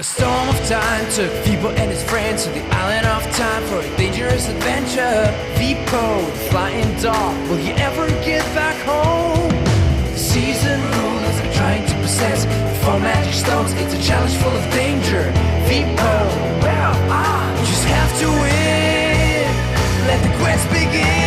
A storm of time took Vipo and his friends to the island of time for a dangerous adventure. Vipo, the flying dog, will you ever get back home? The seasoned rulers are trying to possess four magic stones. It's a challenge full of danger. Vipo, well, you just have to win. Let the quest begin.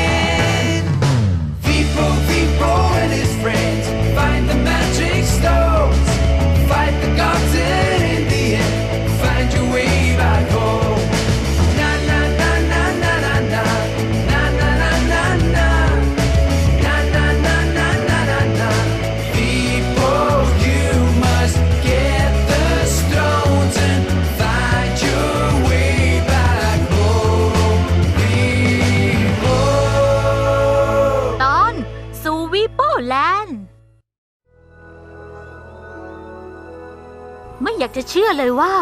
จะเชื่อเลยว่า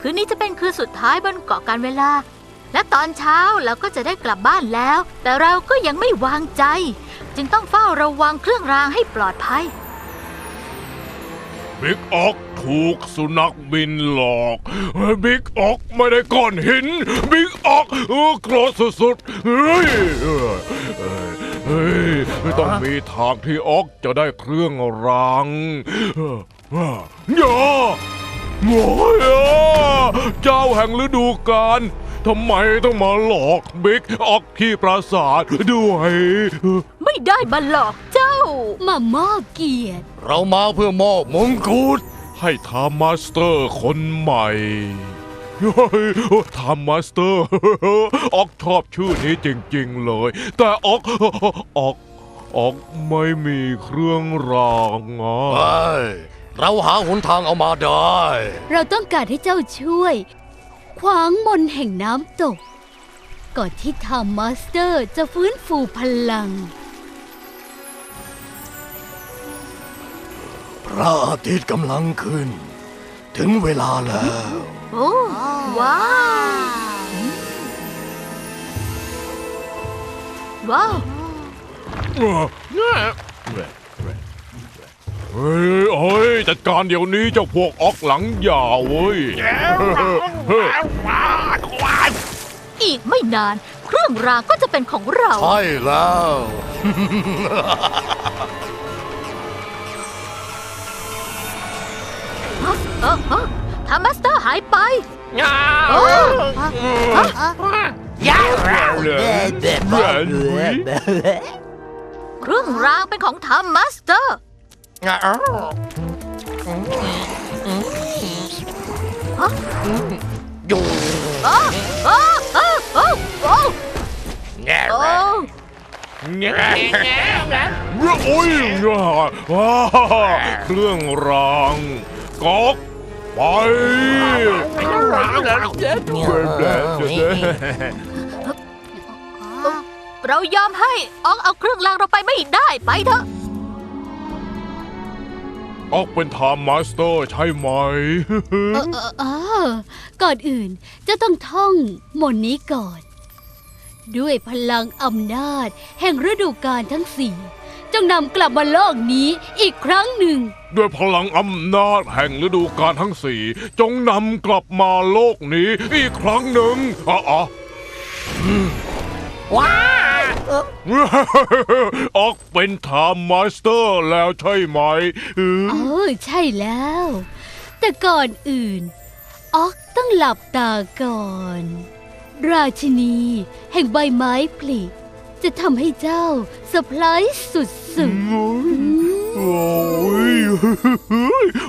คืนนี้จะเป็นคืนสุดท้ายบนเกาะการเวลา และตอนเช้าเราก็จะได้กลับบ้านแล้ว แต่เราก็ยังไม่วางใจ จึงต้องเฝ้าระวังเครื่องรางให้ปลอดภัยบิ๊กออกถูกสุนัขบินหลอกบิ๊กออกไม่ได้ก้อนหินบิ๊กออกเออโกรธสุดๆเฮ้ยไม่ต้องมีทางที่ออกจะได้เครื่องรางอย่า โอ้ยอะเจ้าแห่งฤดูกาลทำไมต้องมาหลอกบิ๊กออกที่ปราสาทด้วย ไม่ได้มาหลอกเจ้า มามอบเกียรติ เรามาเพื่อมอบมงกุฎให้ทามมาสเตอร์คนใหม่เฮ้ยทามมาสเตอร์ ออกชอบชื่อนี้จริง ๆ เลย แต่ออกออกออกไม่มีเครื่องรางอะ เฮ้ยเราหาหนทางเอามาได้ เราต้องการให้เจ้าช่วย ขวางมนต์แห่งน้ำตก ก่อนที่ทามมาสเตอร์จะฟื้นฟูพลัง พระอาทิตย์กำลังขึ้น ถึงเวลาแล้ว โอ้ว้าวว้าว เฮ้ยเฮ้ยจัดการเดี๋ยวนี้เจ้าพวกออกหลังยาวเว้ย อีกไม่นาน เครื่องรางก็จะเป็นของเรา ใช่แล้ว เออเออทามัสเตอร์หายไปโอ้เครื่องรางเป็นของทามัสเตอร์ อ่อ๋ออยู่โอ้โอ้แง่ยอย่าเครื่องรางก๊กไปไม่ต้องรางเด็ดเด็ดเด็ดเรายอมให้อองเอาเครื่องรางเราไปไม่ได้ไปเถอะ ออกเป็นไทม์มาสเตอร์ใช่ไหม เออเออเออก่อนอื่นจะต้องท่องมนต์นี้ก่อน ด้วยพลังอำนาจ แห่งฤดูกาลทั้งสี่จงนำกลับมาโลกนี้อีกครั้งหนึ่ง ด้วยพลังอำนาจแห่งฤดูกาลทั้งสี่จงนำกลับมาโลกนี้อีกครั้งหนึ่งอ๋ออ๋อว้า ออกเป็นไทม์มาสเตอร์แล้วใช่ไหมอืมเออใช่แล้ว แต่ก่อนอื่น ออกต้องหลับตาก่อน ราชินี แห่งใบไม้ผลิจะทำให้เจ้าเซอร์ไพรส์สุดโอ้ย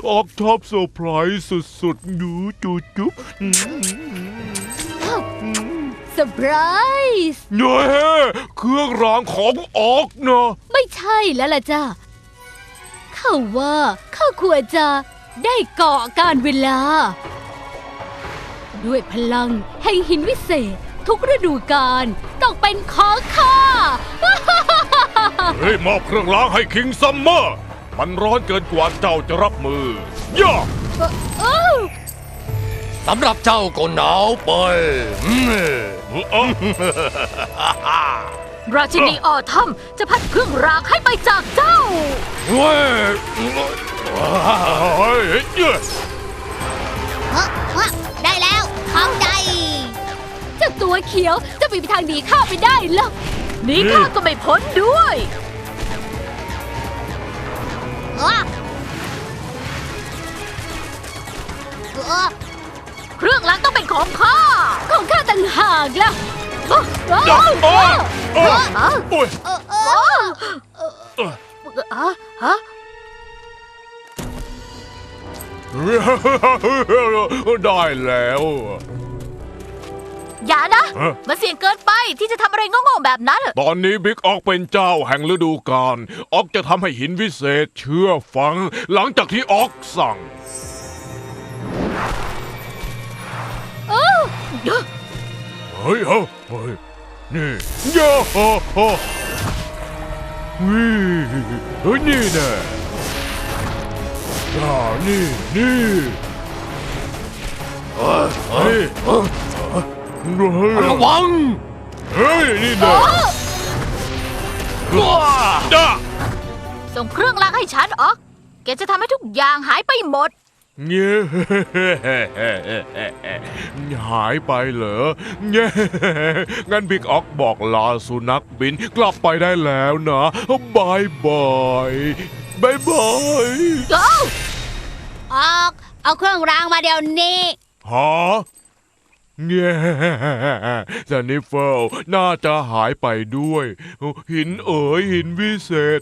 ออกชอบเซอร์ไพรส์สุดๆหนูจุดจุ๊บๆเซอร์ไพรส์เน่ เครื่องรางของออกนะไม่ใช่แล้วล่ะจ้าข้าว่าข้าควรจะได้เกาะการเวลา ด้วยพลังแห่งหินวิเศษทุกฤดูกาลต้องเป็นของข้า เฮ้ยมอบเครื่องรางให้คิงซัมเมอร์ มันร้อนเกินกว่าเจ้าจะรับมือย่าสำหรับเจ้าก็หนาวไปอืม เอ้า ราชินีออทัมจะพัดเครื่องรางให้ไปจากเจ้าเฮ้ยได้แล้วเข้าใจ เจ้าตัวเขียวจะไปทางหนีข้าไปได้หรอกหนีข้าก็ไม่พ้นด้วยเครื่องรางต้องเป็นของข้า ของข้าต่างหากล้ว โอ้ยโอ้โอ้ยฮะฮะได้แล้วอย่านะฮะมันเสี่ยงเกินไปที่จะทำอะไรโง่ๆแบบนั้น ตอนนี้บิ๊กออกเป็นเจ้าแห่งฤดูกาล ออกจะทำให้หินวิเศษเชื่อฟัง หลังจากที่ออกสั่ง เฮ้ยเฮ้ยเฮ้ยนี่ย่าฮ่าฮ่านี่เฮ้ยนี่แน่อ่านี่นี่เอ้ยเอ้ยเฮ้ยระวังเฮ้ยนี่แน่จ้าส่งเครื่องรางให้ฉันออกแกจะทำให้ทุกอย่างหายไปหมด หายไปเหรอเงี้ยงั้นบิ๊กออกบอกลาสุนัขบินกลับไปได้แล้วนะบายบายบายบายเอ้าออกเอาเครื่องรางมาเดี๋ยวนี้ฮะ เงี้ยซันนิเฟิลน่าจะหายไปด้วย หินเอ๋ยหินวิเศษ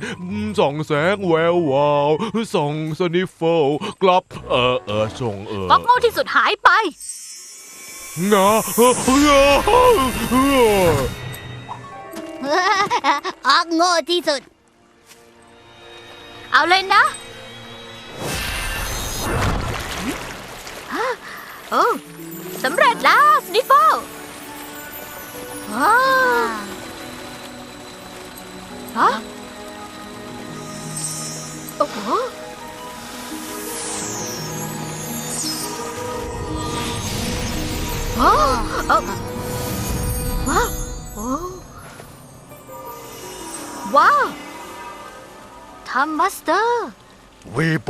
ส่องแสงแวววาวส่องซันนิเฟิลกลับ เออเออส่งเออก็โง่ที่สุดหายไปงาออกโง่ที่สุด เอาเลยนะฮะโอ้ สำเร็จแล้วสนิฟเฟิลฮะโอ้โหโอ้โอ้ว้าวโอ้ว้าวทำมาสเตอร์ วีโป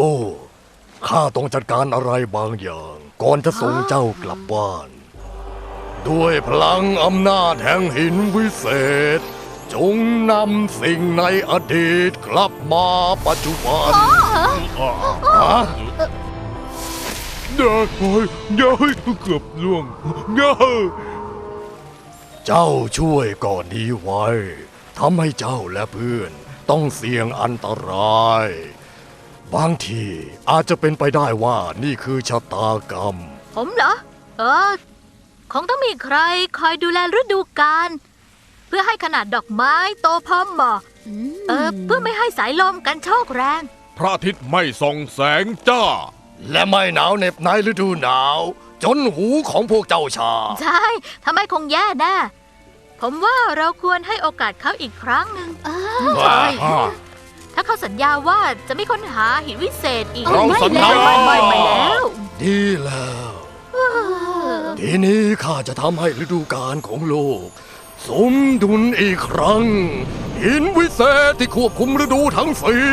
ข้าต้องจัดการอะไรบางอย่าง ก่อนจะส่งเจ้ากลับบ้าน ด้วยพลังอำนาจแห่งหินวิเศษ จงนำสิ่งในอดีตกลับมาปัจจุบันฮะเด้อโอ้ยเย้ยเกือบล่วงเย้ยเจ้าช่วยก่อนนี้ไว้ทำให้เจ้าและเพื่อนต้องเสี่ยงอันตราย บางทีอาจจะเป็นไปได้ว่านี่คือชะตากรรม ผมเหรอ เออ คงต้องมีใครคอยดูแลฤดูกาลเพื่อให้ขนาดดอกไม้โตพอเหมาะเออ เพื่อไม่ให้สายลมกันโชกแรง พระอาทิตย์ไม่ส่องแสงจ้า และไม่หนาวเหน็บในฤดูหนาว จนหูของพวกเจ้าชา ใช่ทำไมคงแย่แน่ผมว่าเราควรให้โอกาสเขาอีกครั้งหนึ่งว้าถ้าเขาสัญญาว่าจะไม่ค้นหาหินวิเศษอีกเราสัญญาไม่ไม่ไม่แล้ว ดีแล้ว ทีนี้ข้าจะทำให้ฤดูกาลของโลก สมดุลอีกครั้ง หินวิเศษที่ควบคุมฤดูทั้งสี่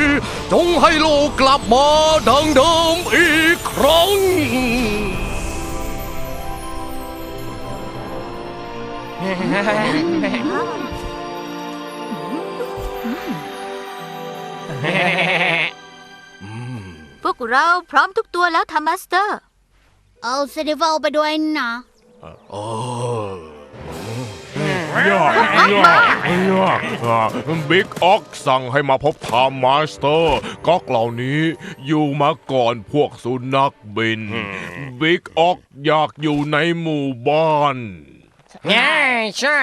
จงให้โลกกลับมาดังเดิมอีกครั้ง พวกเราพร้อมทุกตัวแล้วทำมาสเตอร์ เอาเซนิเวลไปด้วยนะโอ้ยอดยอดยอดบิ๊กออกสั่งให้มาพบทามมาสเตอร์ก๊อกเหล่านี้อยู่มาก่อนพวกสุนัขบินบิ๊กออกอยากอยู่ในหมู่บ้านใช่ใช่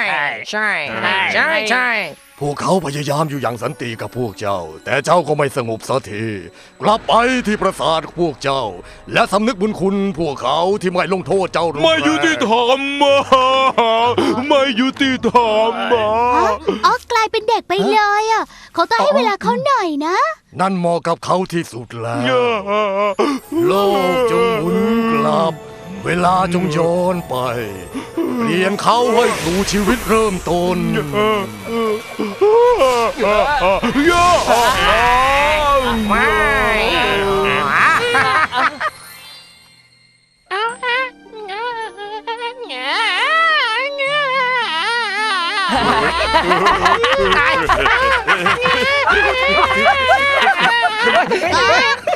ใช่ใช่ใช่ พวกเขาพยายามอยู่อย่างสันติกับพวกเจ้า แต่เจ้าก็ไม่สงบสักทีกลับไปที่ปราสาทพวกเจ้า และสำนึกบุญคุณพวกเขาที่ไม่ลงโทษเจ้ารุนแรงไม่ยุติธรรมอะไม่ยุติธรรมอะออกกลายเป็นเด็กไปเลยอะเขาต้องให้เวลาเขาหน่อยนะ นั่นเหมาะกับเขาที่สุดแล้ว โลกจงหมุนกลับ เวลาจงย้อนไป เปลี่ยนเขาให้สู่ชีวิตเริ่มต้นไม่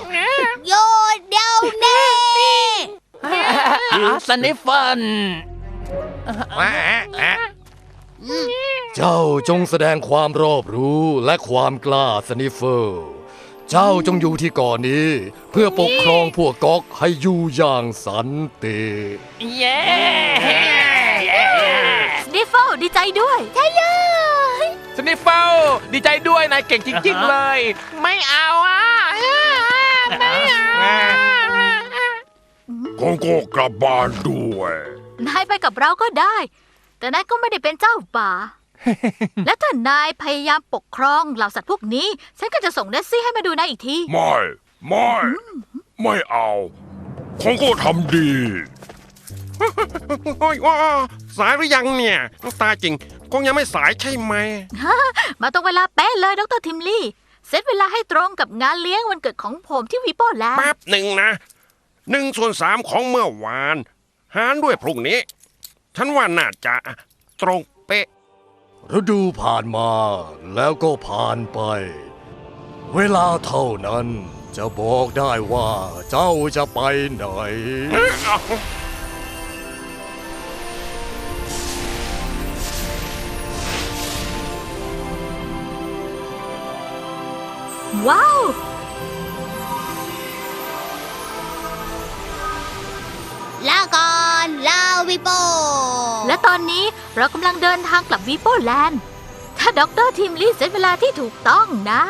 เโยนเดียวนี้ สนิฟเฟิลเจ้าจงแสดงความรอบรู้และความกล้าสนิฟเฟอร์เจ้าจงอยู่ที่เก่อนนี้ เพื่อปกครองพวกก๊อกให้อยู่อย่างสันติเย้สนิฟเฟิลดีใจด้วยใช่เลยสนิฟเฟิลดีใจด้วยนายเก่งจริง ๆ เลย ไม่เอาอะไม่เอา คงโกกลับบ้านด้วย นายไปกับเราก็ได้ แต่นายก็ไม่ได้เป็นเจ้าป่า และถ้านายพยายามปกครองเหล่าสัตว์พวกนี้ ฉันก็จะส่งเนสซี่ให้มาดูนายอีกที ไม่ ไม่ ไม่เอาคงโกทำดี โอ้ยว้าสายหรือยังเนี่ย ตายจริง คงยังไม่สายใช่ไหม มาตรงเวลาเป๊ะเลยดรทิมลี่ เซตเวลาให้ตรงกับงานเลี้ยงวันเกิดของผมที่วีโป้แล้ว แป๊บหนึ่งนะ หนึ่งส่วนสามของเมื่อวาน หารด้วยพรุ่งนี้ ฉันว่าน่าจะตรงเป๊ะฤดูผ่านมาแล้วก็ผ่านไป เวลาเท่านั้นจะบอกได้ว่าเจ้าจะไปไหน ว้าว ลาก่อนลาวิโป และตอนนี้เรากำลังเดินทางกลับวีโป้แลนด์ ถ้าด็อกเตอร์ทิมลี่เซตเวลาที่ถูกต้องนะ